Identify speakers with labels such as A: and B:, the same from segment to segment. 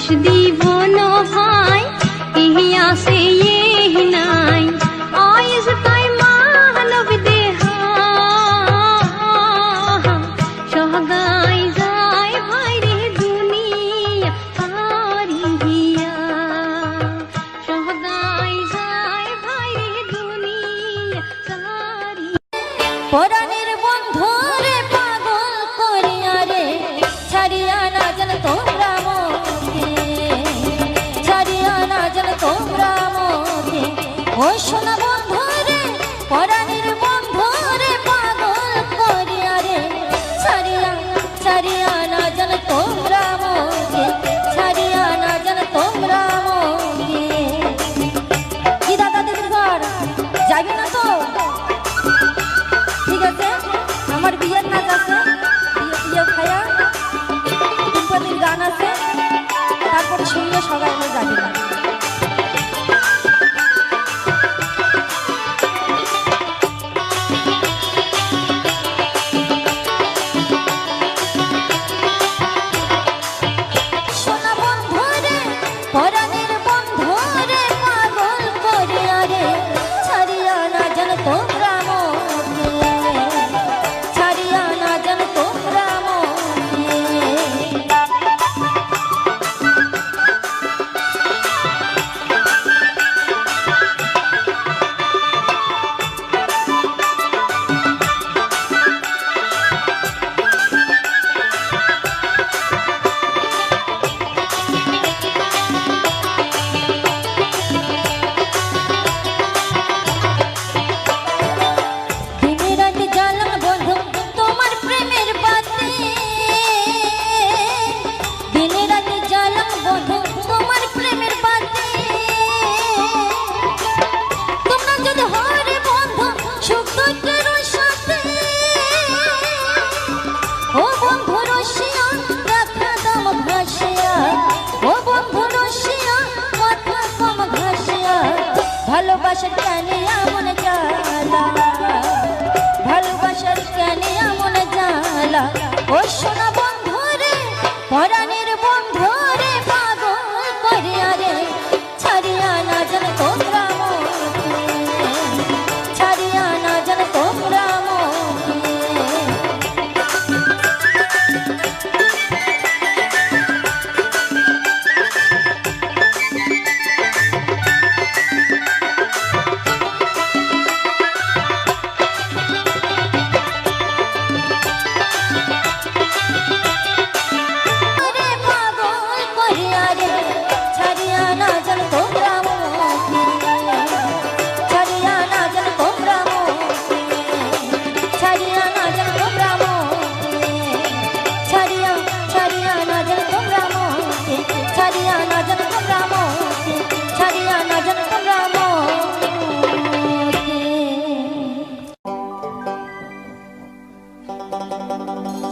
A: आशीष दी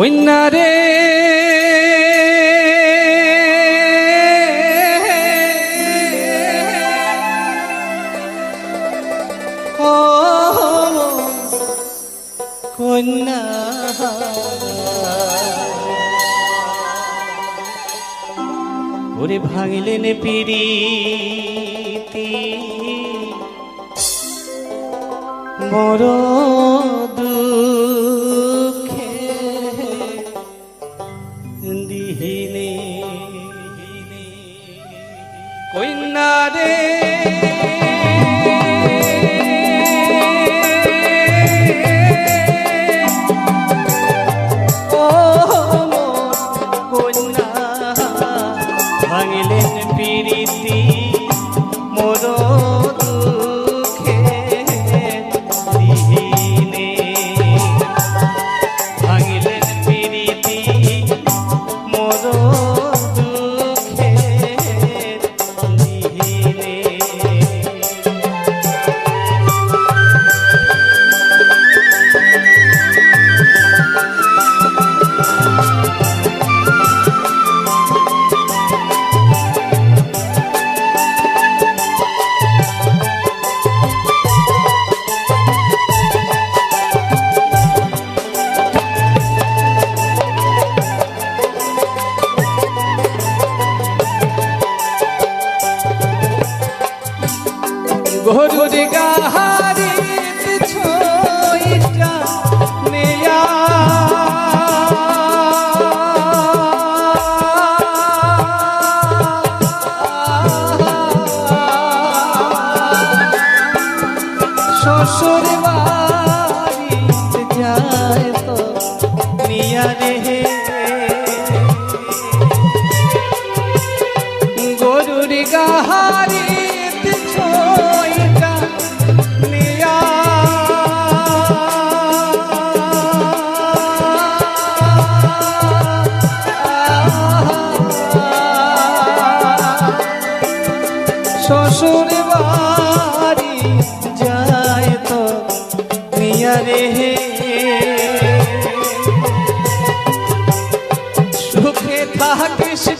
A: কন্যারে ও
B: ওরে ভাঙলেন পিড়ি মরণ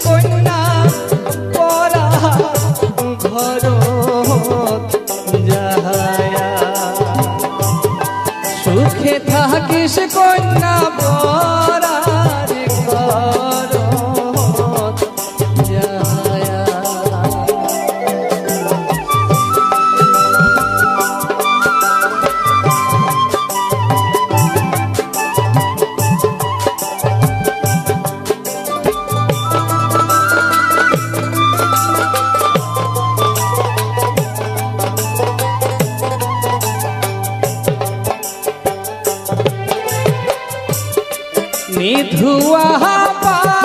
B: কন্যা
C: সিধুয়া পা।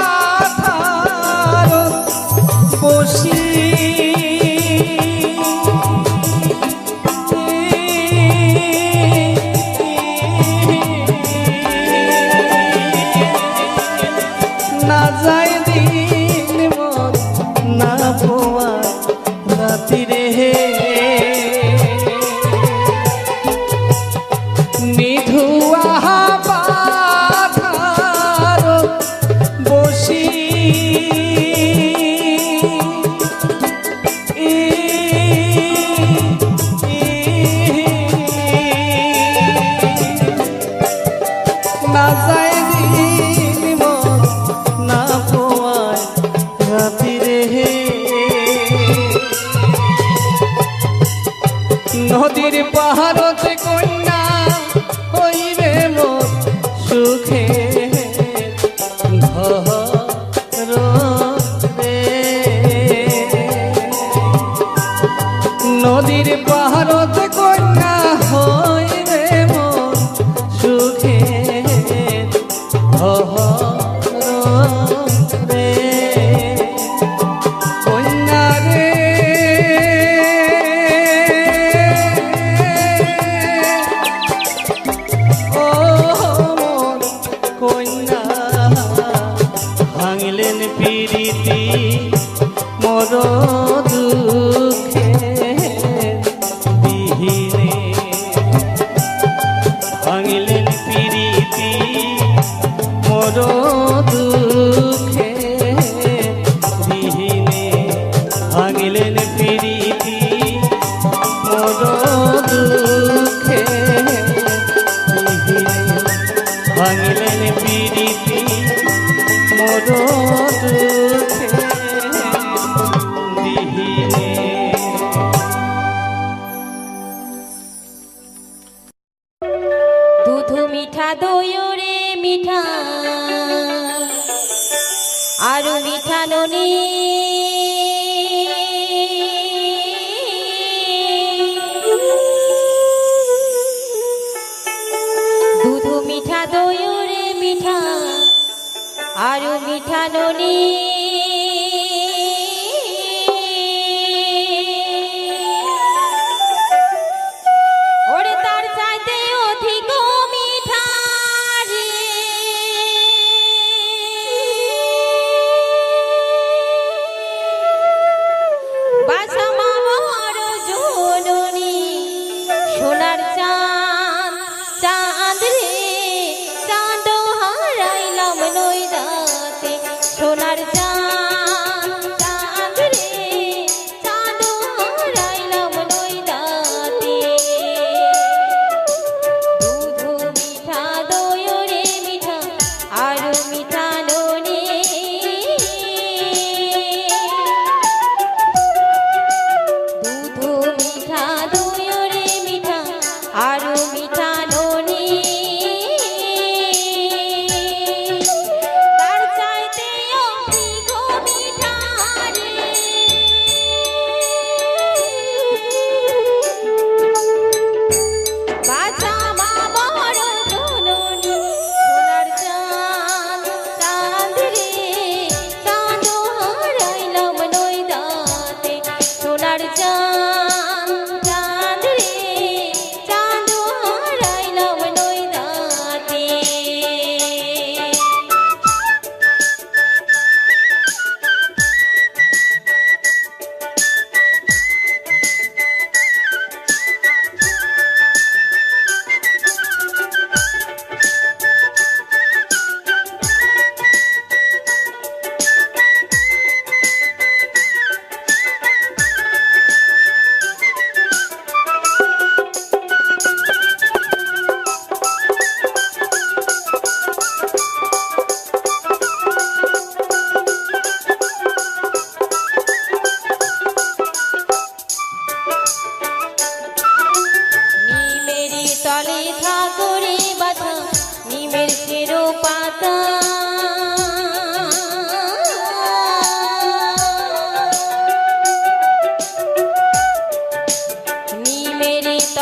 C: জননী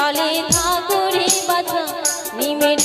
C: তলে ঠাকুরে বাধা নিমের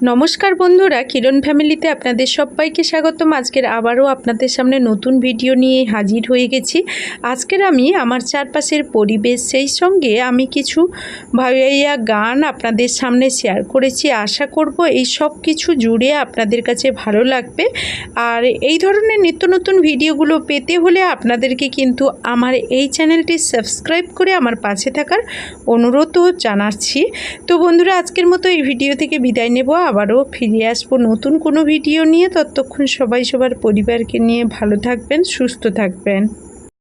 D: নমস্কার বন্ধুরা, কিরণ ফ্যামিলিতে আপনাদের সবাইকে স্বাগতম। আজকের আবারও আপনাদের সামনে নতুন ভিডিও নিয়ে হাজির হয়ে গেছি। আজকের আমি আমার চারপাশের পরিবেশ, সেই সঙ্গে আমি কিছু ভাইয়া গান আপনাদের সামনে শেয়ার করেছি। আশা করব এই সব কিছু জুড়ে আপনাদের কাছে ভালো লাগবে। আর এই ধরনের নিত্য নতুন ভিডিওগুলো পেতে হলে আপনাদেরকে কিন্তু আমার এই চ্যানেলটি সাবস্ক্রাইব করে আমার পাশে থাকার অনুরোধও জানাচ্ছি। তো বন্ধুরা, আজকের মতো এই ভিডিও থেকে বিদায় নেব। আবারও ফিরে আসব নতুন কোনো ভিডিও নিয়ে। ততক্ষণ সবাই, সবার পরিবারকে নিয়ে ভালো থাকবেন, সুস্থ থাকবেন।